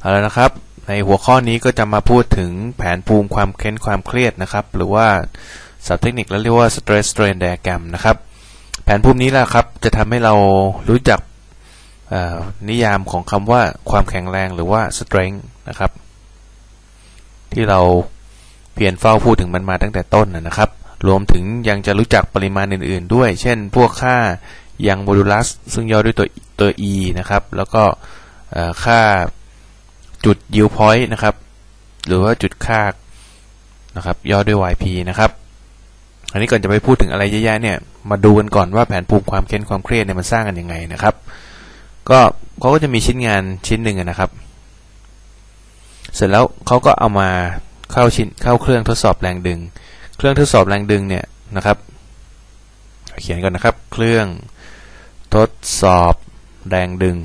เอาละนะครับ ในหัวข้อนี้ก็จะมาพูดถึงแผนภูมิความเค้นความเครียดนะครับ หรือว่าศัพท์เทคนิคแล้วเรียกว่า stress strain diagram นะครับ แผนภูมินี้แหละครับ จะทำให้เรารู้จักนิยามของคำว่าความแข็งแรงหรือว่า strength นะครับ ที่เราเพียรเฝ้าพูดถึงมันมาตั้งแต่ต้นนะครับ รวมถึงยังจะรู้จักปริมาณอื่น ๆ ด้วย เช่น พวกค่ายังโมดูลัสซึ่งย่อด้วยตัวตัว e นะครับ แล้วก็ค่า จุด yield point นะครับ หรือว่าจุดค่านะครับ ย่อด้วย yp นะครับ อันนี้ก่อนจะไปพูดถึงอะไรเยอะๆเนี่ย มาดูกันก่อนว่าแผนภูมิความเค้นความเครียดเนี่ยมันสร้างกันยังไงนะครับ ก็เขาก็จะมีชิ้นงานชิ้นหนึ่งนะครับ เสร็จแล้วเขาก็เอามาเข้าชิ้นเข้าเครื่องทดสอบแรงดึง เครื่องทดสอบแรงดึงเนี่ยนะครับ เขียนก่อนนะครับ เครื่องทดสอบแรงดึง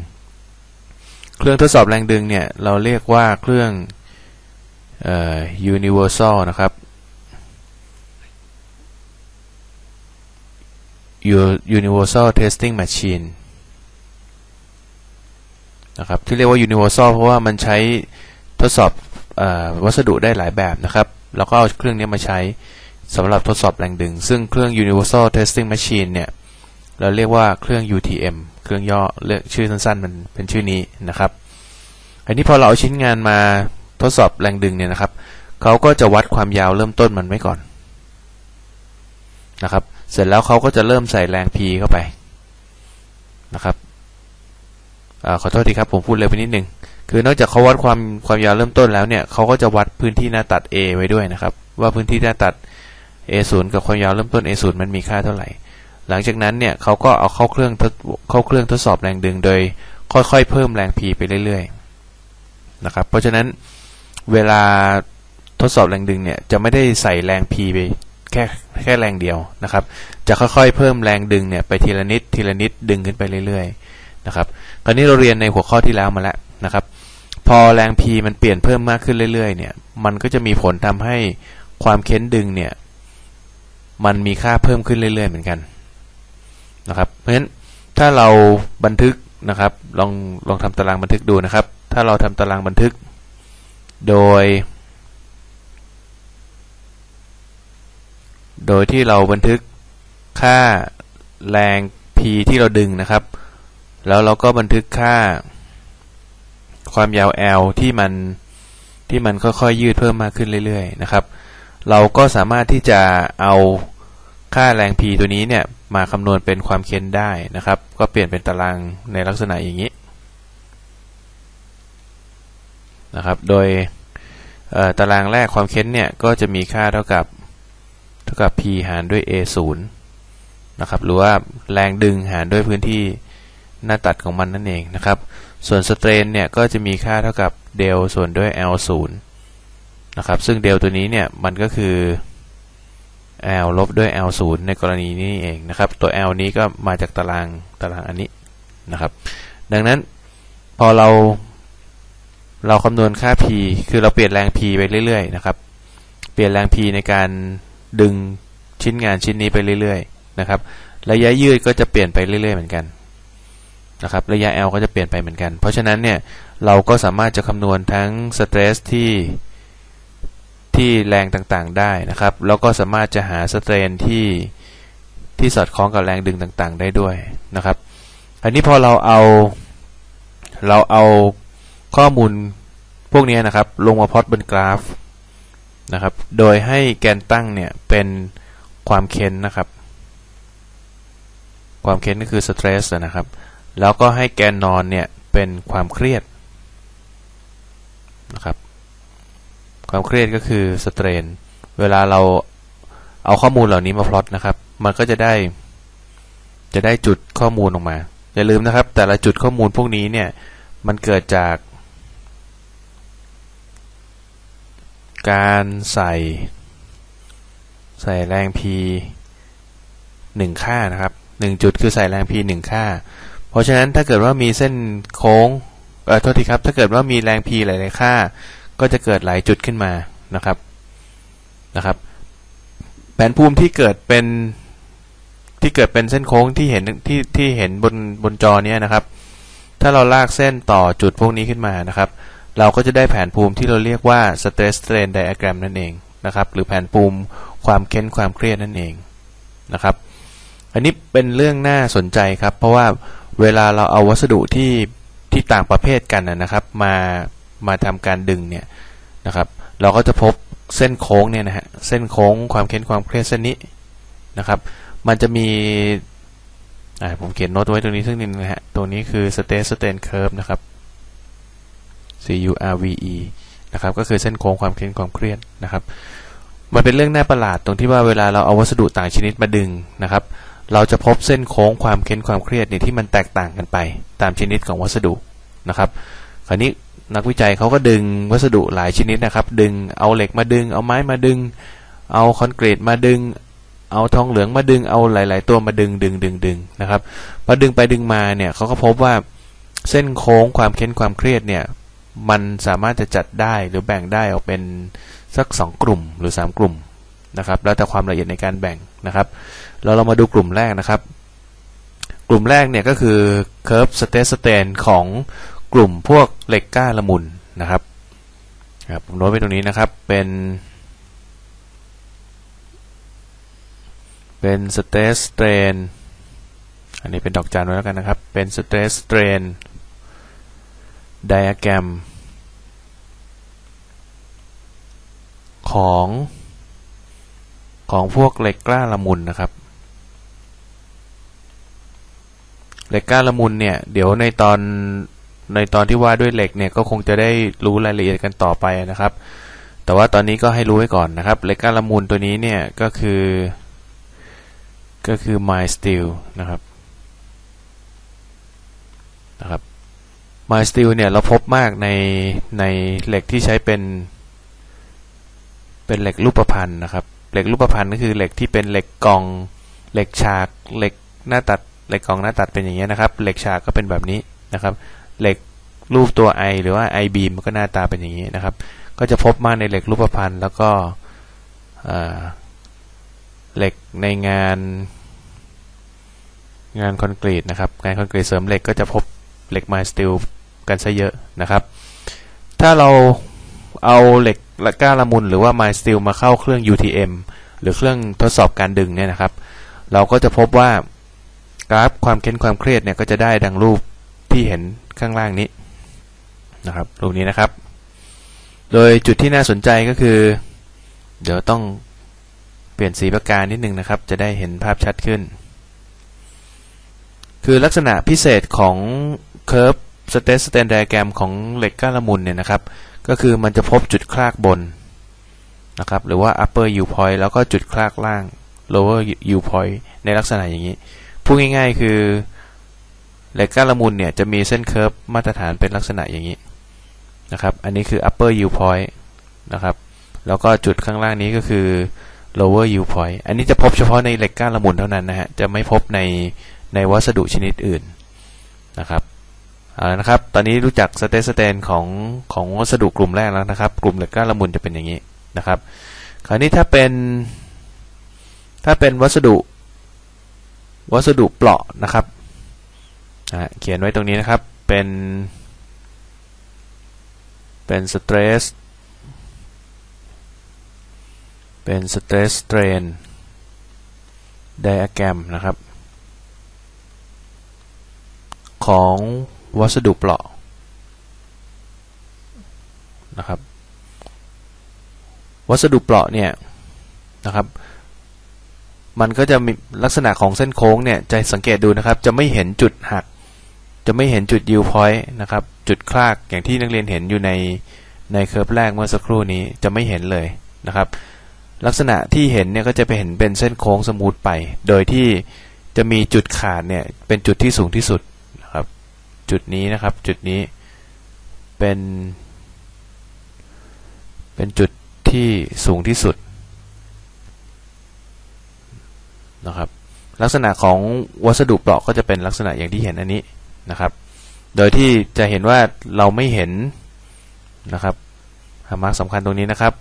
เครื่องทดสอบแรงดึงเนี่ยเราเรียกว่าเครื่อง universal นะครับ universal testing machine นะครับที่เรียกว่า universal เพราะว่ามันใช้ทดสอบอวัสดุได้หลายแบบนะครับ แล้วก็เอาเครื่องนี้มาใช้สำหรับทดสอบแรงดึง ซึ่งเครื่อง universal testing machine เนี่ย เราเรียกว่าเครื่อง UTM เครื่องย่อเรียกชื่อสั้นๆ มันเป็นชื่อนี้นะครับ อันนี้พอเราเอาชิ้นงานมาทดสอบแรงดึงเนี่ยนะครับเขาก็จะวัดความยาวเริ่มต้นมันไว้ก่อนนะครับ เสร็จแล้วเขาก็จะเริ่มใส่แรง P เข้าไปนะครับอขอโทษทีครับผมพูดเร็วไปนิดนึง คือนอกจากเขาวัดความความยาวเริ่มต้นแล้วเนี่ยเขาก็จะวัดพื้นที่หน้าตัด A ไว้ด้วยนะครับ ว่าพื้นที่หน้าตัด A0 กับความยาวเริ่มต้น A0 มันมีค่าเท่าไหร่ หลังจากนั้นเนี่ยเขาก็เอาเข้าเครื่องทดเข้าเครื่องทดสอบแรงดึงโดย ค่อยๆ เพิ่มแรง P ไปเรื่อยๆนะครับเพราะฉะนั้นเวลาทดสอบแรงดึงเนี่ยจะไม่ได้ใส่แรง P ไปแค่แค่แรงเดียวนะครับ จะค่อยๆ เพิ่มแรงดึงเนี่ยไปทีละนิดทีละนิดดึงขึ้นไปเรื่อยๆนะครับตอนนี้เราเรียนในหัวข้อที่แล้วมาแล้วนะครับ พอแรง P มันเปลี่ยนเพิ่มมากขึ้นเรื่อยๆเนี่ยมันก็จะมีผลทำให้ความเค้นดึงเนี่ยมันมีค่าเพิ่มขึ้นเรื่อยๆเหมือนกัน นะครับ เพราะฉะนั้นถ้าเราบันทึกนะครับ ลองลองทำตารางบันทึกดูนะครับ ถ้าเราทำตารางบันทึก โดย โดยที่เราบันทึกค่าแรง p ที่เราดึงนะครับ แล้วเราก็บันทึกค่า ความยาว l ที่มันที่มันค่อยๆยืดเพิ่มมากขึ้นเรื่อยๆนะครับ เราก็สามารถที่จะเอาค่าแรง p ตัวนี้เนี่ย มาคำนวณเป็นความเค้นได้นะครับ ก็เปลี่ยนเป็นตารางในลักษณะอย่างนี้นะครับ โดยตารางแรกความเค้นเนี่ยก็จะมีค่าเท่ากับเท่ากับ p หารด้วย a 0นะครับ หรือว่าแรงดึงหารด้วยพื้นที่หน้าตัดของมันนั่นเองนะครับ ส่วนสเตรนเนี่ยก็จะมีค่าเท่ากับเดลส่วนด้วย l 0นะครับ ซึ่งเดลตัวนี้เนี่ยมันก็คือ l ลบด้วย l 0ในกรณีนี้เองนะครับ ตัว l นี้ก็มาจากตารางตารางอันนี้นะครับ ดังนั้นพอเราเราคำนวณค่า p คือเราเปลี่ยนแรง p ไปเรื่อยๆนะครับ เปลี่ยนแรง p ในการดึงชิ้นงานชิ้นนี้ไปเรื่อยๆนะครับ ระยะยืดก็จะเปลี่ยนไปเรื่อยๆเหมือนกันนะครับ ระยะ l ก็จะเปลี่ยนไปเหมือนกัน เพราะฉะนั้นเนี่ยเราก็สามารถจะคำนวณทั้งสเตรสที่ ที่แรงต่างๆได้นะครับ แล้วก็สามารถจะหาสเตรนที่ที่สอดคล้องกับแรงดึงต่างๆ ได้ด้วยนะครับอันนี้พอเราเอาเราเอาข้อมูลพวกนี้นะครับ ลงมาพอดบนกราฟนะครับ โดยให้แกนตั้งเนี่ยเป็นความเค้นนะครับ ความเค้นก็คือสเตรสนะครับ แล้วก็ให้แกนนอนเนี่ยเป็นความเครียดนะครับ ความเครียดก็คือสเตรนเวลาเราเอาข้อมูลเหล่านี้มาพลอตนะครับ มันก็จะได้ จะได้จุดข้อมูลออกมา อย่าลืมนะครับ แต่ละจุดข้อมูลพวกนี้เนี่ย มันเกิดจาก การใส่ ใส่แรง p หนึ่งค่านะครับหนึ่งจุดคือใส่แรง p หนึ่งค่า เพราะฉะนั้นถ้าเกิดว่ามีเส้นโค้ง เออโทษทีครับ ถ้าเกิดว่ามีแรง p หลายๆค่า ก็จะเกิดหลายจุดขึ้นมานะครับนะครับ แผนภูมิที่เกิดเป็นที่เกิดเป็นเส้นโค้งที่เห็นที่ที่เห็นบนบนจอเนี้ยนะครับ ถ้าเราลากเส้นต่อจุดพวกนี้ขึ้นมานะครับ เราก็จะได้แผนภูมิที่เราเรียกว่า stress strain diagram นั่นเองนะครับ หรือแผนภูมิความเค้นความเครียดนั่นเองนะครับ อันนี้เป็นเรื่องน่าสนใจครับ เพราะว่าเวลาเราเอาวัสดุที่ที่ต่างประเภทกันนะครับ มา มาทำการดึงเนี่ยนะครับ เราก็จะพบเส้นโค้งเนี่ยนะฮะเส้นโค้งความเค้นความเครียดเส้นนี้นะครับ มันจะมีผมเขียนโน้ตไว้ตรงนี้ซึ่งนึงนะฮะตัวนี้คือ stress strain curve นะครับ C U R V E นะครับก็คือเส้นโค้งความเค้นความเครียดนะครับ มันเป็นเรื่องน่าประหลาดตรงที่ว่าเวลาเราเอาวัสดุต่างชนิดมาดึงนะครับ เราจะพบเส้นโค้งความเค้นความเครียดเนี่ยที่มันแตกต่างกันไป ตามชนิดของวัสดุนะครับ คราวนี้ นักวิจัยเขาก็ดึงวัสดุหลายชนิดนะครับ ดึงเอาเหล็กมาดึง เอาไม้มาดึง เอาคอนกรีตมาดึง เอาทองเหลืองมาดึงเอาหลาย ๆ ตัวมาดึงดึงดึงดึงนะครับพอดึงไปดึงมาเนี่ยเขาก็พบว่าเส้นโค้งความเค้นความเครียดเนี่ยมันสามารถจะจัดได้หรือแบ่งได้ออกเป็นสัก 2 กลุ่มหรือ 3 กลุ่มนะครับ แล้วแต่ความละเอียดในการแบ่งนะครับเราเรามาดูกลุ่มแรกนะครับ กลุ่มแรกเนี่ยก็คือ curve stress strain ของ กลุ่มพวกเหล็กก้าละมุนนะครับครับผมโน้ตไว้ตรงนี้นะครับเป็น เป็น stress strain อันนี้เป็นดอกจันไว้แล้วกันนะครับ เป็น stress strain diagram ของของพวกเหล็กกล้าละมุนนะครับเหล็กกล้าละมุนเนี่ย เดี๋ยวในตอน ในตอนที่ว่าด้วยเหล็กเนี่ยก็คงจะได้รู้รายละเอียดกันต่อไปนะครับ แต่ว่าตอนนี้ก็ให้รู้ไว้ก่อนนะครับเหล็กกล้าละมุนตัวนี้เนี่ยก็คือ ก็คือ my steel นะครับนะครับ my steel เนี่ยเราพบมากในในเหล็กที่ใช้เป็น เป็นเหล็กรูปพันธ์นะครับเหล็กรูปพันธ์ก็คือเหล็กที่เป็นเหล็กกองเหล็กฉากเหล็กหน้าตัดเหล็กกองหน้าตัดเป็นอย่างเงี้ยนะครับ เหล็กฉากก็เป็นแบบนี้นะครับ เหล็กรูปตัว I หรือว่า I beam ก็หน้าตาเป็นอย่างนี้นะครับ ก็จะพบมากในเหล็กรูปพันธ์แล้วก็เหล็กในงานงานคอนกรีตนะครับงานคอนกรีตเสริมเหล็กก็จะพบเหล็กไมสติลกันซะเยอะนะครับ ถ้าเราเอาเหล็กละก้าละมุนหรือว่าไมสติลมาเข้าเครื่อง UTM หรือเครื่องทดสอบการดึงเนี่ยนะครับ เราก็จะพบว่ากราฟความเค้นความเครียดเนี่ยก็จะได้ดังรูปที่เห็น ข้างล่างนี้นะครับรูปนี้นะครับ โดยจุดที่น่าสนใจก็คือ เดี๋ยวต้องเปลี่ยนสีประการนิดนึงนะครับ จะได้เห็นภาพชัดขึ้น คือลักษณะพิเศษของ curve stress strain diagram ของเหล็กก้าละมุนเนี่ยนะครับ ก็คือมันจะพบจุดคลากบนนะครับ หรือว่า upper U point แล้วก็จุดคลากล่าง lower U point ในลักษณะอย่างนี้ พูดง่ายๆ คือ เหล็กก้าละมุนเนี่ยจะมีเส้นเคิร์ฟมาตรฐานเป็นลักษณะอย่างนี้นะครับ อันนี้คือ upper U point นะครับ แล้วก็จุดข้างล่างนี้ก็คือ lower U point อันนี้จะพบเฉพาะในเหล็กก้าละมุนเท่านั้นนะฮะ จะไม่พบในในวัสดุชนิดอื่นนะครับเอาละนะครับ ตอนนี้รู้จักสเตสเตนของของวัสดุกลุ่มแรกแล้วนะครับ กลุ่มเหล็กก้าละมุนจะเป็นอย่างนี้นะครับ คราวนี้ถ้าเป็น ถ้าเป็นวัสดุ วัสดุเปราะนะครับ เขียนไว้ตรงนี้นะครับ เป็น เป็นสเตรสเป็นสเตรสเตรนไดอะแกรมนะครับ ของวัสดุเปราะนะครับ วัสดุเปราะเนี่ยนะครับมันก็จะมีลักษณะของเส้นโค้งเนี่ยจะสังเกตดูนะครับ จะไม่เห็นจุดหัก จะไม่เห็นจุดยิวพอยต์นะครับ จุดคลากอย่างที่นักเรียนเห็นอยู่ในในเคอร์ฟแรกเมื่อสักครู่นี้จะไม่เห็นเลยนะครับ ลักษณะที่เห็นเนี่ยก็จะไปเห็นเป็นเส้นโค้งสมูทไป โดยที่จะมีจุดขาดเนี่ยเป็นจุดที่สูงที่สุดนะครับ จุดนี้นะครับจุดนี้เป็น เป็นจุดที่สูงที่สุดนะครับ ลักษณะของวัสดุเปราะก็จะเป็นลักษณะอย่างที่เห็นอันนี้ นะครับ โดยที่จะเห็นว่าเราไม่เห็นนะครับมาร์กสำคัญตรงนี้นะครับ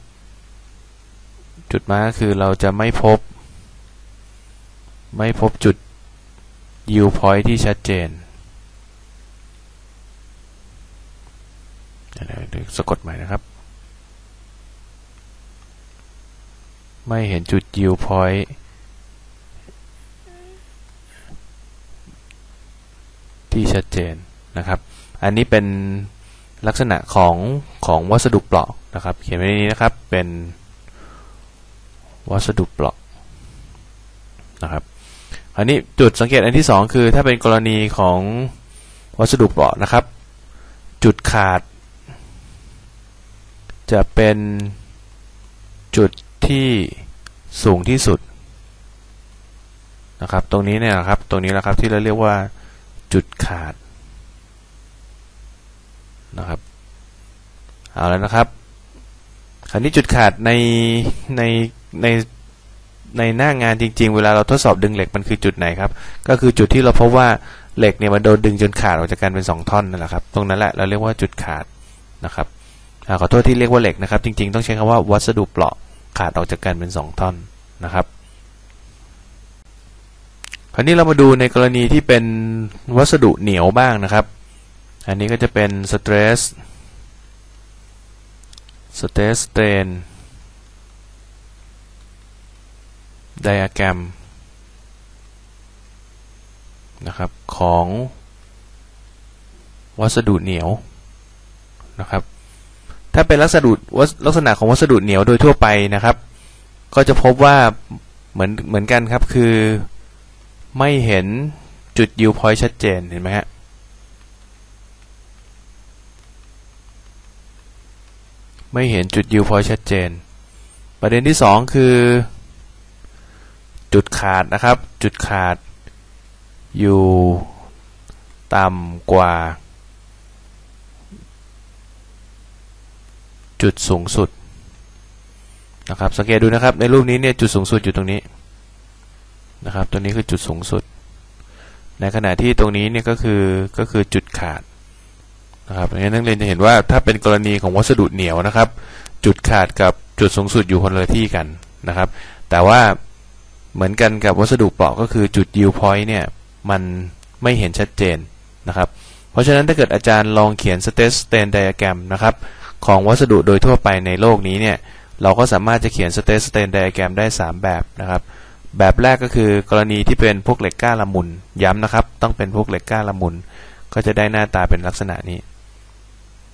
จุดมาก็คือเราจะไม่พบ ไม่พบจุด yield point ที่ชัดเจนเดี๋ยวสะกดใหม่นะครับ ไม่เห็นจุด yield point ที่ชัดเจนนะครับ อันนี้เป็นลักษณะของของวัสดุเปราะนะครับ เขียนไว้ในนี้นะครับเป็นวัสดุเปราะนะครับอันนี้จุดสังเกตอันที่ 2 คือถ้าเป็นกรณีของวัสดุเปราะนะครับ จุดขาด จะเป็นจุดที่สูงที่สุดนะครับ ตรงนี้เนี่ยครับ ตรงนี้แหละครับที่เราเรียกว่า จุดขาดนะครับเอาแล้วนะครับ คราวนี้จุดขาดในในในในหน้างานจริง ๆ เวลาเราทดสอบดึงเหล็กมันคือจุดไหนครับ ก็คือจุดที่เราพบว่าเหล็กเนี่ยมันโดนดึงจนขาดออกจากกันเป็น 2 ท่อนนั่นแหละครับ ตรงนั้นแหละเราเรียกว่าจุดขาดนะครับอขอโทษที่เรียกว่าเหล็กนะครับ จริง ๆ ต้องใช้คำว่าวัสดุเปราะขาดออกจากกันเป็น 2 ท่อนนะครับ คราวนี้เรามาดูในกรณีที่เป็นวัสดุเหนียวบ้างนะครับ อันนี้ก็จะเป็น stress stress strain diagram นะครับของวัสดุเหนียวนะครับ ถ้าเป็นลักษณะลักษณะของวัสดุเหนียวโดยทั่วไปนะครับ ก็จะพบว่าเหมือนเหมือนกันครับคือ ไม่เห็นจุด yield point ชัดเจน เห็นไหมฮะ ไม่เห็นจุด yield point ชัดเจน ประเด็นที่ 2 คือ จุดขาดนะครับ จุดขาด อยู่ ต่ำกว่า จุดสูงสุดนะครับ สังเกตดูนะครับ ในรูปนี้เนี่ย จุดสูงสุดอยู่ตรงนี้ นะครับ ตัวนี้คือจุดสูงสุด ในขณะที่ตรงนี้เนี่ยก็คือก็คือจุดขาดนะครับงนี้นักเรียนจะเห็นว่าถ้าเป็นกรณีของวัสดุเหนียวนะครับ จุดขาดกับจุดสูงสุดอยู่คนละที่กันนะครับ แต่ว่าเหมือนกันกับวัสดุเปราะก็คือจุด yield point เนี่ยมันไม่เห็นชัดเจนนะครับ เพราะฉะนั้นถ้าเกิดอาจารย์ลองเขียน stress strain diagram นะครับของวัสดุโดยทั่วไปในโลกนี้เนี่ยเราก็สามารถจะเขียน stress strain diagram ได้ 3 แบบนะครับ แบบแรกก็คือกรณีที่เป็นพวกเหล็กก้าละมุนย้ำนะครับ ต้องเป็นพวกเหล็กก้าละมุน ก็จะได้หน้าตาเป็นลักษณะนี้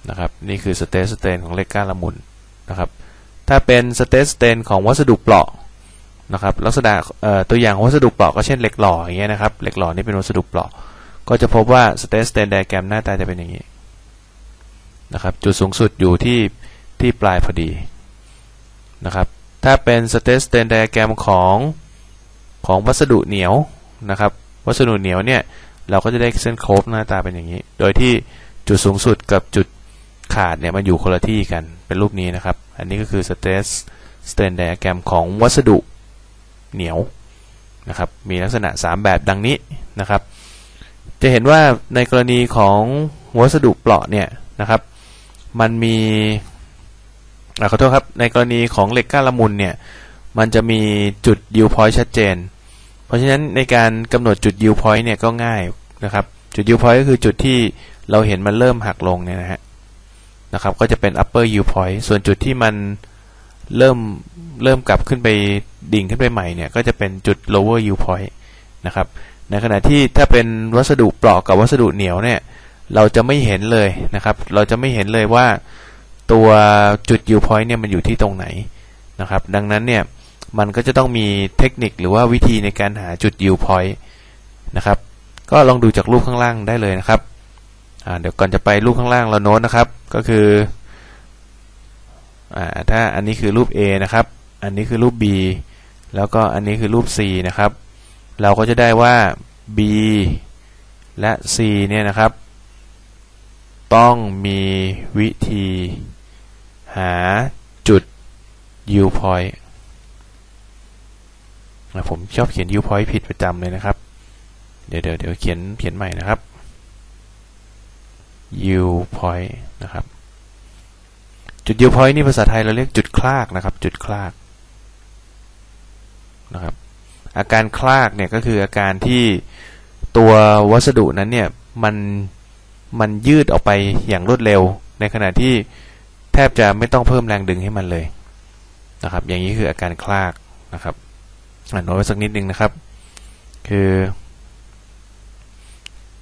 นะครับ นี่คือสเตสเตนของเหล็กก้าละมุนนะครับ ถ้าเป็นสเตสเตนของวัสดุเปราะนะครับ ลักษณะตัวอย่างวัสดุเปราะก็เช่นเหล็กหล่ออย่างเงี้ยนะครับ เหล็กหล่อนี่เป็นวัสดุเปราะ ก็จะพบว่าสเตสเตนไดแกรมหน้าตาจะเป็นอย่างนี้นะครับ จุดสูงสุดอยู่ที่ที่ปลายพอดีนะครับ ถ้าเป็นสเตสเตนไดแกรมของ ของวัสดุเหนียวนะครับ วัสดุเหนียวเนี่ยเราก็จะได้เส้นโครบหน้าตาเป็นอย่างนี้ โดยที่จุดสูงสุดกับจุดขาดเนี่ยมันอยู่คนละที่กันเป็นรูปนี้นะครับ อันนี้ก็คือ stress strain diagram ของวัสดุเหนียวนะครับ มีลักษณะ 3 แบบดังนี้นะครับ จะเห็นว่าในกรณีของวัสดุเปราะเนี่ยนะครับ มันมีขอโทษครับ ในกรณีของเหล็กก้าละมุนเนี่ย มันจะมีจุด yield point ชัดเจน เพราะฉะนั้นในการกำหนดจุด yield point เนี่ยก็ง่ายนะครับ จุด yield point ก็คือจุดที่เราเห็นมันเริ่มหักลงเนี่ยนะฮะนะครับ ก็จะเป็น upper yield point ส่วนจุดที่มันเริ่มเริ่มกลับขึ้นไปดิ่งขึ้นไปใหม่เนี่ย ก็จะเป็นจุด lower yield point นะครับ ในขณะที่ถ้าเป็นวัสดุเปราะกับวัสดุเหนียวเนี่ย เราจะไม่เห็นเลยนะครับ เราจะไม่เห็นเลยว่าตัวจุด yield point เนี่ยมันอยู่ที่ตรงไหนนะครับ ดังนั้นเนี่ย มันก็จะต้องมีเทคนิคหรือว่าวิธีในการหาจุด yield point นะครับ ก็ลองดูจากรูปข้างล่างได้เลยนะครับเดี๋ยวก่อนจะไปรูปข้างล่างเราโน้ตนะครับ ก็คืออถ้าอันนี้คือรูป A นะครับ อันนี้คือรูป B แล้วก็อันนี้คือรูป C นะครับ เราก็จะได้ว่า B และ C เนี่ยนะครับ ต้องมีวิธีหาจุด yield point ผมชอบเขียน yield point ผิดประจำเลยนะครับ เดี๋ยวเดี๋ยวเดี๋ยวเขียนเขียนใหม่นะครับ yield point นะครับ จุด yield point นี่ภาษาไทยเราเรียกจุดคลากนะครับ จุดคลากนะครับ อาการคลากเนี่ยก็คืออาการที่ตัววัสดุนั้นเนี่ยมันมันยืดออกไปอย่างรวดเร็ว ในขณะที่แทบจะไม่ต้องเพิ่มแรงดึงให้มันเลยนะครับ อย่างนี้คืออาการคลากนะครับ อ่านโน้ตไว้สักนิดนึงนะครับ คือ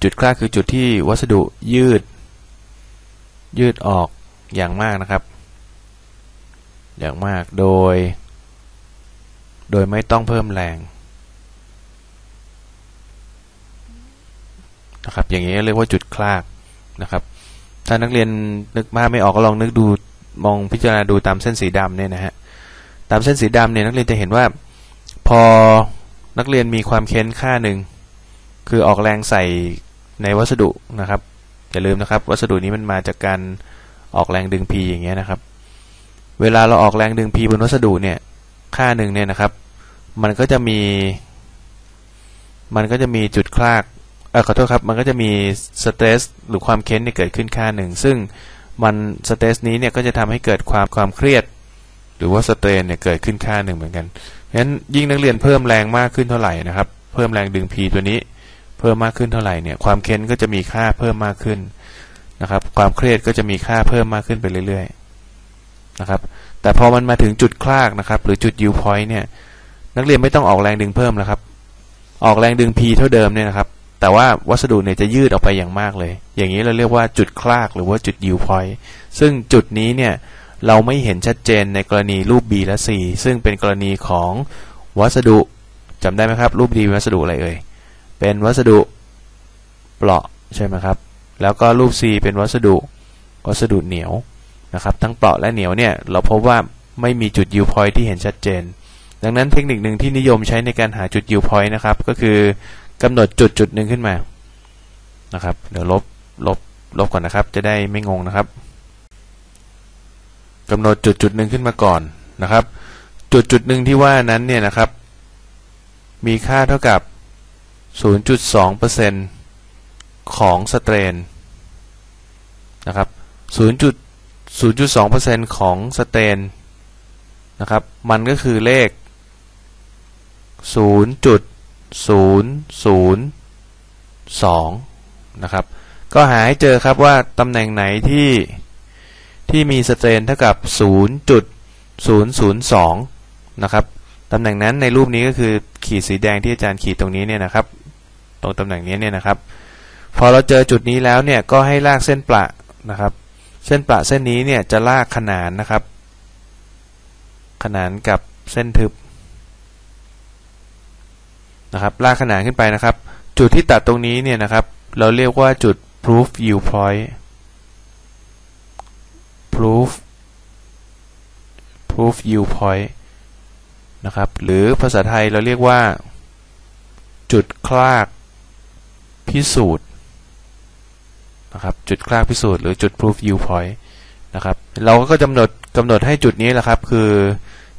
จุดคลากคือจุดที่วัสดุยืด ยืดออกอย่างมากนะครับ อย่างมากโดย โดยไม่ต้องเพิ่มแรงนะครับ อย่างนี้เรียกว่าจุดคลากนะครับ ถ้านักเรียนนึกมาไม่ออกก็ลองนึกดูมองพิจารณาดูตามเส้นสีดำเนี่ยนะฮะตามเส้นสีดำเนี่ยนักเรียนจะเห็นว่า พอนักเรียนมีความเค้นค่าหนึ่ง คือออกแรงใส่ในวัสดุนะครับ อย่าลืมนะครับ วัสดุนี้มันมาจากการออกแรงดึง P อย่างเงี้ยนะครับ เวลาเราออกแรงดึง P บนวัสดุเนี่ย ค่าหนึ่งเนี่ยนะครับ มันก็จะมี มันก็จะมีจุดคลากเออขอโทษครับ มันก็จะมีสเตรสหรือความเค้นเนี่ยเกิดขึ้นค่าหนึ่ง ซึ่งมันสเตรสนี้เนี่ยก็จะทำให้เกิดความความเครียด หรือว่าสเตรนเนี่ยเกิดขึ้นค่าหนึ่งเหมือนกัน ฉะนั้นยิ่งนักเรียนเพิ่มแรงมากขึ้นเท่าไหร่นะครับ เพิ่มแรงดึง P ตัวนี้ เพิ่มมากขึ้นเท่าไหร่เนี่ย ความเค้นก็จะมีค่าเพิ่มมากขึ้นนะครับ ความเครียดก็จะมีค่าเพิ่มมากขึ้นไปเรื่อยๆนะครับ แต่พอมันมาถึงจุดคลากนะครับ หรือจุด U point เนี่ย นักเรียนไม่ต้องออกแรงดึงเพิ่มแล้วครับ ออกแรงดึง P เท่าเดิมเนี่ยนะครับ แต่ว่าวัสดุเนี่ยจะยืดออกไปอย่างมากเลย อย่างนี้เราเรียกว่าจุดคลากหรือว่าจุด U point ซึ่งจุดนี้เนี่ย เราไม่เห็นชัดเจนในกรณีรูป B และ C ซึ่งเป็นกรณีของวัสดุจำได้ไหมครับรูป D เป็นวัสดุอะไรเอ่ยเป็นวัสดุเปราะใช่ไหมครับแล้วก็รูป C เป็นวัสดุวัสดุเหนียวนะครับทั้งเปราะและเหนียวเนี่ยเราพบว่าไม่มีจุด U point ที่เห็นชัดเจน ดังนั้นเทคนิคหนึ่งที่นิยมใช้ในการหาจุด U point นะครับก็คือกำหนดจุดจุดหนึ่งขึ้นมานะครับเดี๋ยวลบลบลบก่อนนะครับ จะได้ไม่งงนะครับ กำหนดจุดจุดหนึ่งขึ้นมาก่อนนะครับ จุดจุดหนึ่งที่ว่านั้นเนี่ยนะครับ มีค่าเท่ากับ 0.2%ของสเตรนนะครับ 0.0.2%ของสเตนนะครับ มันก็คือเลข 0.002 นะครับ ก็หาให้เจอครับว่าตำแหน่งไหนที่ ที่มีสเตรนเท่ากับ 0.002 นะครับ ตำแหน่งนั้นในรูปนี้ก็คือขีดสีแดงที่อาจารย์ขีดตรงนี้เนี่ยนะครับ ตรงตำแหน่งนี้เนี่ยนะครับ พอเราเจอจุดนี้แล้วเนี่ยก็ให้ลากเส้นประนะครับ เส้นประเส้นนี้เนี่ยจะลากขนานนะครับ ขนานกับเส้นทึบนะครับ ลากขนานขึ้นไปนะครับ จุดที่ตัดตรงนี้เนี่ยนะครับ เราเรียกว่าจุด proof yield point proof proof yield point นะครับ หรือภาษาไทยเราเรียกว่า จุดคลากพิสูจน์นะครับ จุดคลากพิสูจน์หรือจุด proof yield point นะครับ เราก็กำหนดกำหนดให้จุดนี้แหละครับ คือ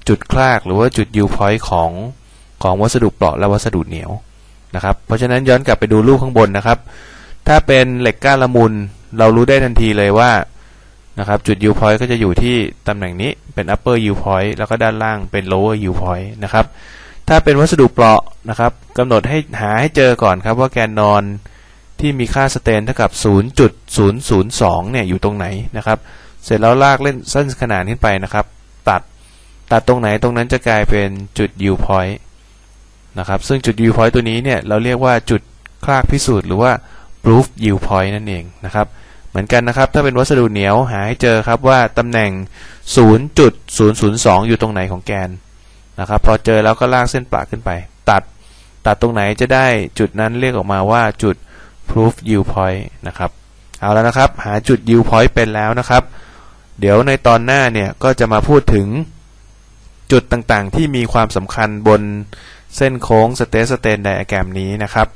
จุดคลากหรือว่าจุด yield point ของของวัสดุเปราะและวัสดุเหนียวนะครับ เพราะฉะนั้นย้อนกลับไปดูรูปข้างบนนะครับ ถ้าเป็นเหล็กก้านละมุนเรารู้ได้ทันทีเลยว่า นะครับ จุด U point ก็จะอยู่ที่ตำแหน่งนี้เป็น upper U point แล้วก็ด้านล่างเป็น lower U point นะครับ ถ้าเป็นวัสดุเปราะนะครับกำหนดให้หาให้เจอก่อนครับว่าแกนนอนที่มีค่าสเตนเท่ากับ 0.002 เนี่ยอยู่ตรงไหนนะครับ เสร็จแล้วลากเล่นเส้นขนานขึ้นไปนะครับ ตัดตัดตรงไหนตรงนั้นจะกลายเป็นจุด U point นะครับซึ่งจุด U point ตัวนี้เนี่ยเราเรียกว่าจุดคลากพิสูจน์หรือว่า proof U point นั่นเองนะครับ เหมือนกันนะครับ ถ้าเป็นวัสดุเหนียวหาให้เจอครับว่าตำแหน่ง 0.002 อยู่ตรงไหนของแกนนะครับพอเจอแล้วก็ลากเส้นปะขึ้นไป ตัดตัดตรงไหนจะได้จุดนั้นเรียกออกมาว่าจุด proof yield point นะครับเอาแล้วนะครับ หาจุด yield point เป็นแล้วนะครับ เดี๋ยวในตอนหน้าเนี่ย ก็จะมาพูดถึงจุดต่างๆ ที่มีความสำคัญบนเส้นโค้งสเตสเตนไดอะแกรมนี้นะครับ